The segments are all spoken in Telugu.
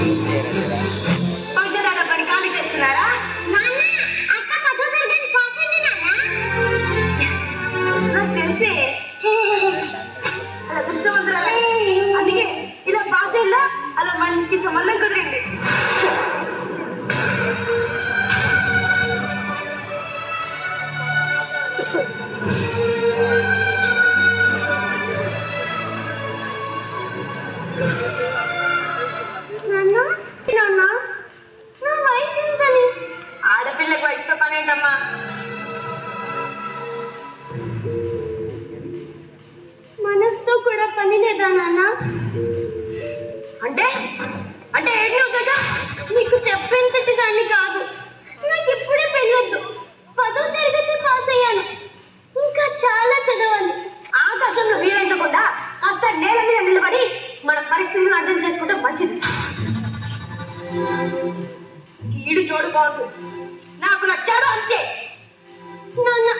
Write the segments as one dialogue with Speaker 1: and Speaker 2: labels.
Speaker 1: Gracias. నేల మీద నిలబడి మన పరిస్థితిని అర్థం చేసుకుంటే మంచిది. ఈడు జోడు బాగుంటుంది నాకు నచ్చాడు అంతే. నాన్న.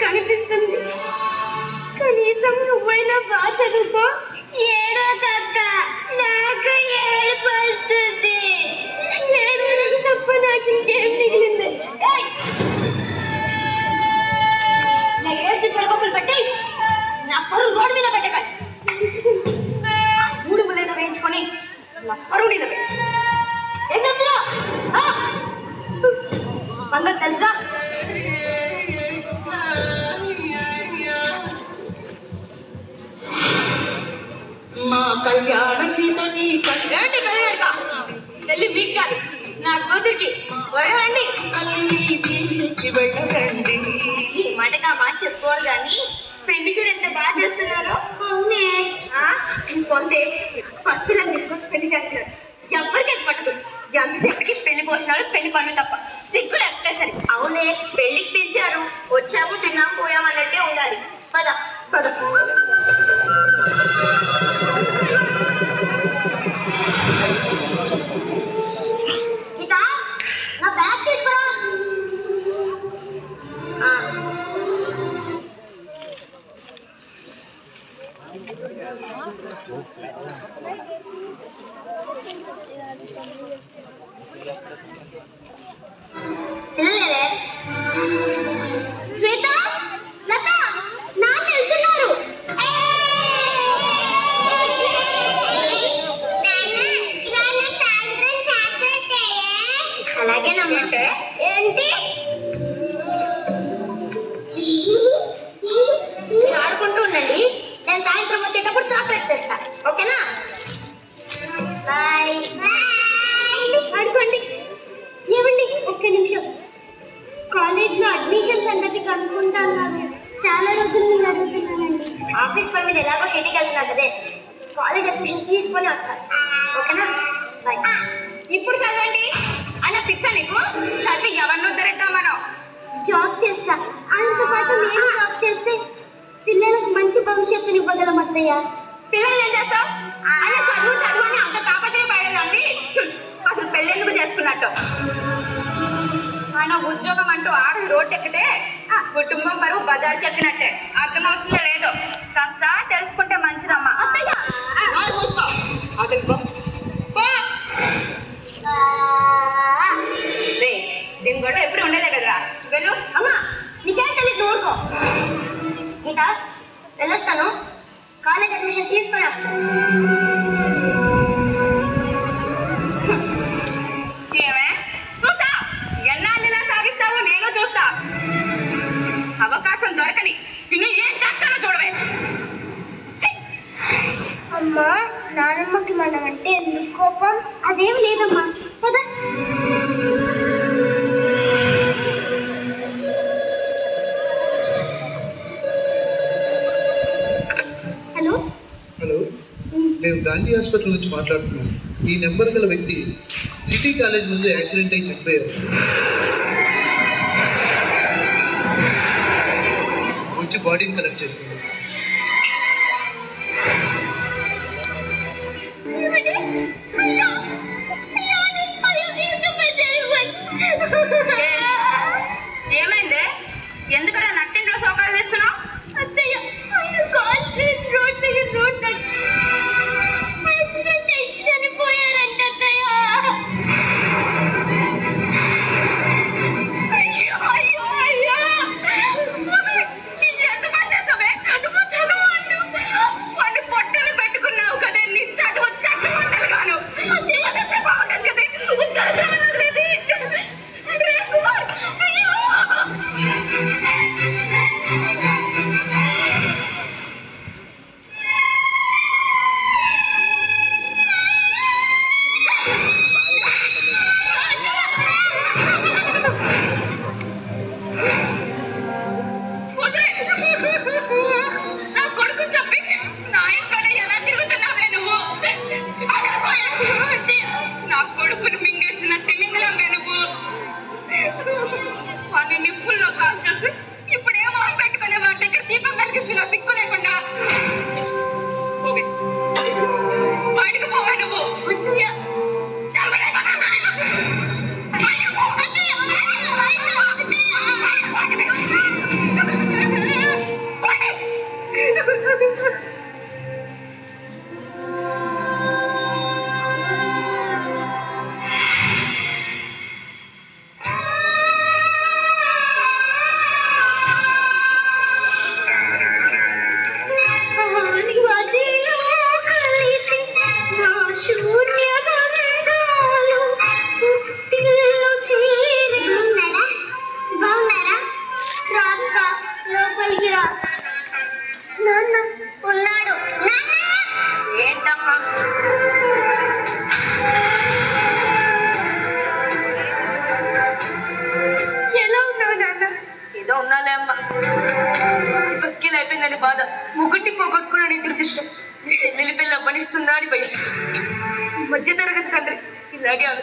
Speaker 1: కనిపిస్తుంది. కనీసం నువ్వైనా బాగా చదువుకో. ఏడో కక్క నా పరువు నిలబెట్టి ఏం చెప్తున్నా సంగతి తెలుసుగా
Speaker 2: మా కళ్యాణ సీత నీ
Speaker 1: ఏంటి పెళ్ళాడుక పెళ్ళి మీకు కాదు నా కూతురికి వరవండి
Speaker 2: కళ్ళని దీవించి వెళ్ళరండి
Speaker 1: ఈ మాటగా మాట చెప్పుకోరు కానీ పెళ్ళి కూడా ఎంత బాగా చేస్తున్నారు? అవునే. ఇంకొంతే పసిపిల్లని తీసుకొచ్చి పెళ్ళి చేస్తున్నారు. ఎవ్వరికి అది పట్టదు ఎంతసేపటికి పెళ్ళి పోషణాలు పెళ్ళి పనులు తప్ప. సిగ్గు లేకపోతే సరే. అవునే పెళ్ళికి పిలిచారు. వచ్చాము తిన్నాం పోయాం కనుక్కుంటాను చాలా రోజులు నేను అడుగుతున్నానండి ఆఫీస్ పని మీద ఎలాగో సిటీకి వెళ్తున్నా కదే. కాలేజ్ అడ్మిషన్ తీసుకొని వస్తాను. ఓకేనా? బాయ్
Speaker 3: ఇప్పుడు చదవండి. అన్న పిచ్చ నీకు? చదివి ఎవరిని ఉద్ధరిద్దాం మనం
Speaker 1: జాబ్ చేస్తా. ఆయనతో పాటు నేను జాబ్ చేస్తే పిల్లలకు మంచి భవిష్యత్తుని ఇవ్వగలం అత్తయ్య.
Speaker 3: పిల్లల్ని ఏం చేస్తావు? అన్న చదువు చదువు అని అంత తాపత్రయ పడేదండి అసలు పెళ్ళెందుకు చేసుకున్నట్టు? మన ఉద్యోగం అంటూ ఆడు రోడ్డు ఎక్కితే కుటుంబం పరువు బజార్కి ఎక్కినట్టే అర్థమవుతుందో లేదో? కాస్త తెలుసుకుంటే మంచిదమ్మా. రే దీని గొడవ ఎప్పుడు ఉండేదే కదరా? వెళ్ళు.
Speaker 1: అమ్మా నీకేం తెలియదు ఊరుకో? గీత వెళ్ళొస్తాను. కాలేజ్ అడ్మిషన్ తీసుకొని వస్తాను
Speaker 4: మేము గాంధీ హాస్పిటల్ నుంచి మాట్లాడుతున్నాం ఈ నెంబర్ గల వ్యక్తి సిటీ కాలేజ్ ముందు యాక్సిడెంట్ అయి చనిపోయారు. వచ్చి బాడీని కలెక్ట్ చేసుకున్నాం
Speaker 1: Sehr gerne.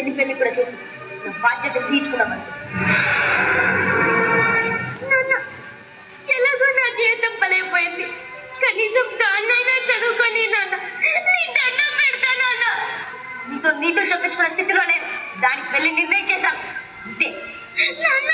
Speaker 1: చెల్లి పెళ్ళి కూడా చేసి నా బాధ్యతలు తీర్చుకున్నామని
Speaker 5: ఎలాగో నా జీవితం కనీసం చదువుకొని నాన్న
Speaker 1: నీతో నీతో చెప్పించుకున్న స్థితిలో నేను దానికి వెళ్ళి నిర్ణయం చేశాను. అంతే.
Speaker 5: నాన్న.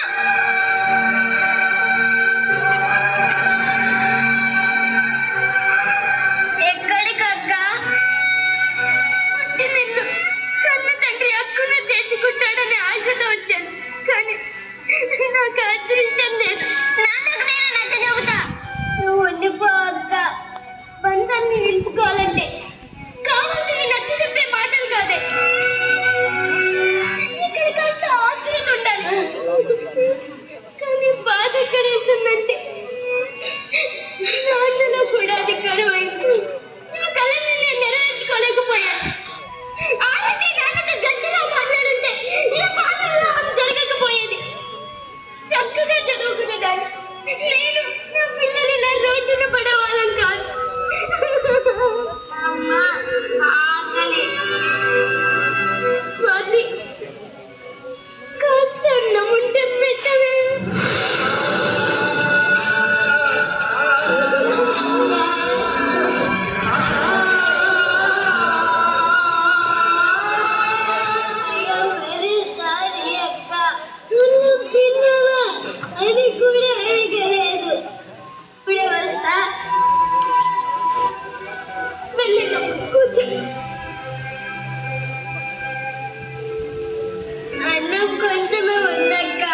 Speaker 5: అన్నం కొంచెమే ఉందక్క.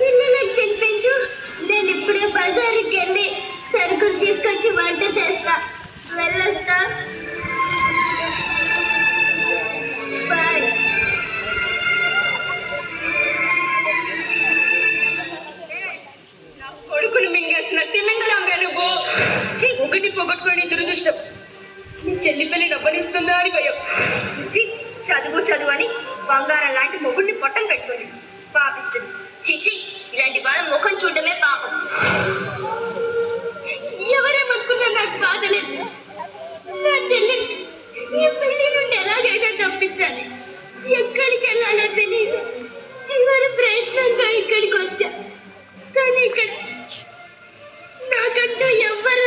Speaker 5: పిల్లలకు తినిపించు. నేను ఇప్పుడే బజారుకి వెళ్ళి సరుకులు తీసుకొచ్చి వంట చేస్తా. వెళ్ళొస్తా.
Speaker 1: కొడుకును ఒకటి దురదృష్టం నీ చెల్లి పెళ్ళి డబ్బనిస్తుందా అని భయం. చదువు చదువు అని బంగారం లాంటి మొగుడిని పొట్టం పెట్టుకుని పాపిస్తుంది.
Speaker 5: చిచి ఇలాంటి వాళ్ళ ముఖం చూడడమే పాపం. ఎవరేమనుకున్నా నాకు బాధ లేదు. నా చెల్లిని ఈ పెళ్ళి నుండి ఎలాగైనా తప్పించాలి. ఎక్కడికి వెళ్ళాలో తెలియదు. చివరి ప్రయత్నంగా ఇక్కడికి వచ్చా. కానీ ఇక్కడ నాకంటూ ఎవ్వరూ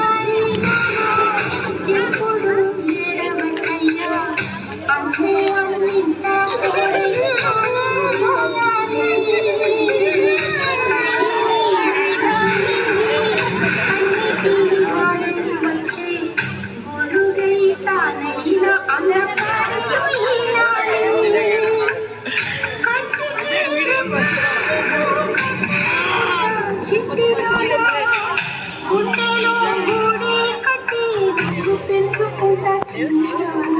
Speaker 1: you.